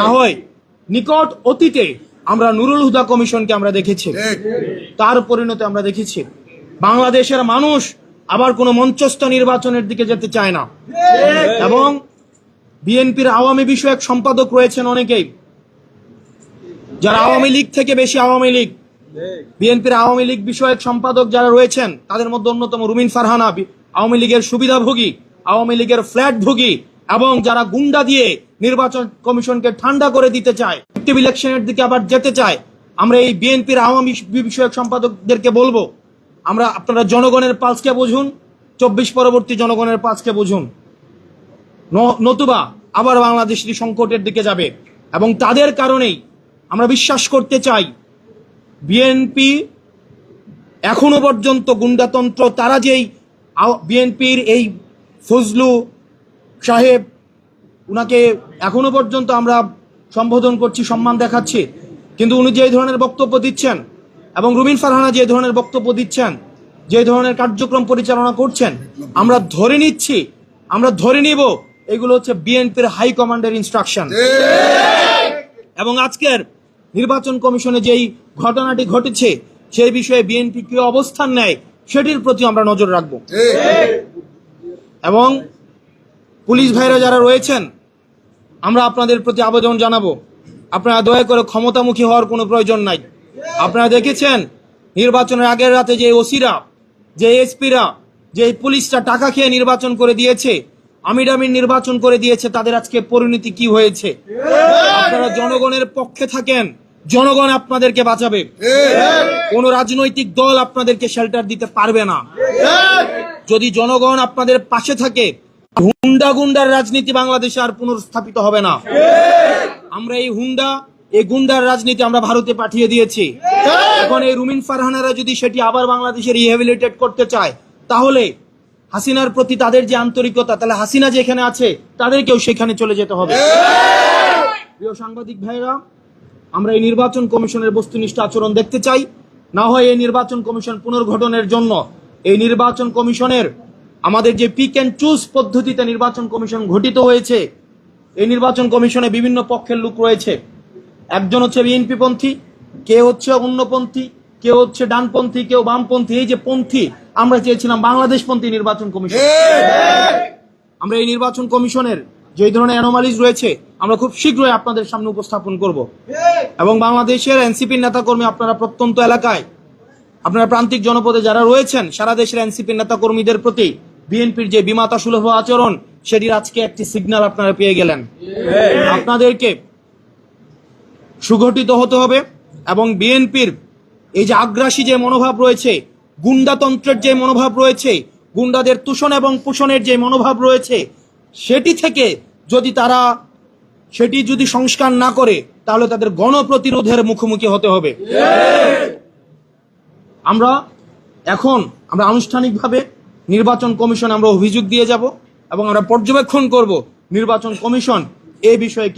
না হয় নিকট অতীতে আমরা নুরুল হুদা কমিশনকে আমরা দেখেছি। তার পরিণতি আমরা দেখেছি। বাংলাদেশের মানুষ আবার কোনো মঞ্চস্থ নির্বাচনের দিকে যেতে চায় না। এবং বিএনপির আওয়ামী বিষয়ক সম্পাদক রয়েছেন অনেকেই। যারা আওয়ামী লীগ থেকে বেশি আওয়ামী লীগ। বিএনপির আওয়ামী লীগ বিষয়ক সম্পাদক যারা রয়েছেন তাদের মধ্যে অন্যতম রুমিন ফারহানা আওয়ামী লীগের সুবিধাভোগী আওয়ামী লীগের ফ্ল্যাট ভোগী এবং যারা গুন্ডা দিয়ে নির্বাচন কমিশনকে ঠান্ডা করে দিতে চায় একটিভ ইলেকশনের দিকে আবার যেতে চায়, আমরা এই বিএনপির আওয়ামী বিষয়ক সম্পাদকদেরকে বলব, আমরা আপনারা জনগণের পালসকে বুঝুন, চব্বিশ পরবর্তী জনগণের পালসকে বুঝুন। নতুবা আবার বাংলাদেশটি সংকটের দিকে যাবে এবং তাদের কারণেই আমরা বিশ্বাস করতে চাই, বিএনপি এখনও পর্যন্ত গুন্ডাতন্ত্র, তারা যেই বিএনপির এই ফজলু সাহেব উনাকে এখনও পর্যন্ত আমরা সম্বোধন করছি সম্মান দেখাচ্ছি। কিন্তু উনি যে ধরনের বক্তব্য দিচ্ছেন এবং রুমিন ফারহানা যে ধরনের বক্তব্য দিচ্ছেন যে ধরনের কার্যক্রম পরিচালনা করছেন আমরা ধরে নিচ্ছি আমরা ধরে নিব এগুলো হচ্ছে বিএনপির হাই কমান্ডের ইনস্ট্রাকশন এবং আজকের নির্বাচন কমিশনে যেই ঘটনাটি ঘটেছে সেই বিষয়ে বিএনপি কি অবস্থান নেয় সেটির প্রতি আমরা নজর রাখব। এবং পুলিশ ভাইরা যারা রয়েছেন, আমরা আপনাদের প্রতি আবেদন জানাব। আপনারা দয়া করে ক্ষমতামুখী হওয়ার কোনো প্রয়োজন নাই। আপনারা দেখেছেন, নির্বাচনের আগের রাতে যে ওসিরা, যে এসপিরা, যে পুলিশটা টাকা খেয়ে নির্বাচন করে দিয়েছে, আমিরামির নির্বাচন করে দিয়েছে, তাদের আজকে পরিণতি কি হয়েছে? আপনারা জনগণের পক্ষে থাকেন, জনগণ আপনাদেরকে বাঁচাবে। কোন রাজনৈতিক দল আপনাদেরকে শেল্টার দিতে পারবে না। যদি জনগণ আপনাদের পাশে থাকে হুন্ডা গুন্ডার রাজনীতি বাংলাদেশে আর পুনর্স্থাপিত হবে না। আমরা এই হুন্ডা, এই গুন্ডার রাজনীতি আমরা ভারতে পাঠিয়ে দিয়েছি। এখন এই রুমিন ফারহানারা যদি সেটি আবার বাংলাদেশে রিহেবিলিটেট করতে চায়, তাহলে হাসিনার প্রতি তাদের যে আন্তরিকতা, তাহলে হাসিনা যেখানে আছে, তাদেরকেও সেখানে চলে যেতে হবে। প্রিয় সাংবাদিক ভাইরা আমরা এই নির্বাচন কমিশনের বস্তুনিষ্ঠ আচরণ দেখতে চাই। না হয় এই নির্বাচন কমিশন পুনর্গঠনের জন্য। এই নির্বাচন কমিশনের আমাদের যে পিক অ্যান্ড চুজ পদ্ধতিতে নির্বাচন কমিশন গঠিত হয়েছে, এই নির্বাচন কমিশনে বিভিন্ন পক্ষের লোক রয়েছে। একজন হচ্ছে বিএনপি পন্থী কে হচ্ছে অন্যপন্থী কেউ হচ্ছে ডানপন্থী কেউ বামপন্থী, এই যে পন্থী, আমরা চেয়েছিলাম বাংলাদেশপন্থী নির্বাচন কমিশন। আমরা এই নির্বাচন কমিশনের যে ধরনের অ্যানোমালিজ রয়েছে, আমরা খুব শীঘ্রই আপনাদের সামনে উপস্থাপন করব। এবং বাংলাদেশের এনসিপির নেতাকর্মী আপনারা প্রত্যন্ত এলাকায়, আপনারা প্রান্তিক জনপদে যারা রয়েছেন, সারা দেশের এনসিপির নেতাকর্মীদের প্রতি বিএনপির যে বিমাতা সুলভ আচরণ সেটির আজকে একটি সিগন্যাল আপনারা পেয়ে গেলেন। আপনাদেরকে সুগঠিত হতে হবে এবং বিএনপির এই যে আগ্রাসী যে মনোভাব রয়েছে গুন্ডাতন্ত্রের যে মনোভাব রয়েছে গুন্ডাদের তুষণ এবং পোষণের যে মনোভাব রয়েছে সেটি থেকে যদি তারা সেটি যদি সংস্কার না করে তাহলে তাদের গণপ্রতিরোধের মুখোমুখি হতে হবে। আমরা এখন আমরা আনুষ্ঠানিকভাবে নির্বাচন কমিশন আমরা অভিযোগ দিয়ে যাব এবং আমরা পর্যবেক্ষণ করব নির্বাচন কমিশন এ বিষয়ে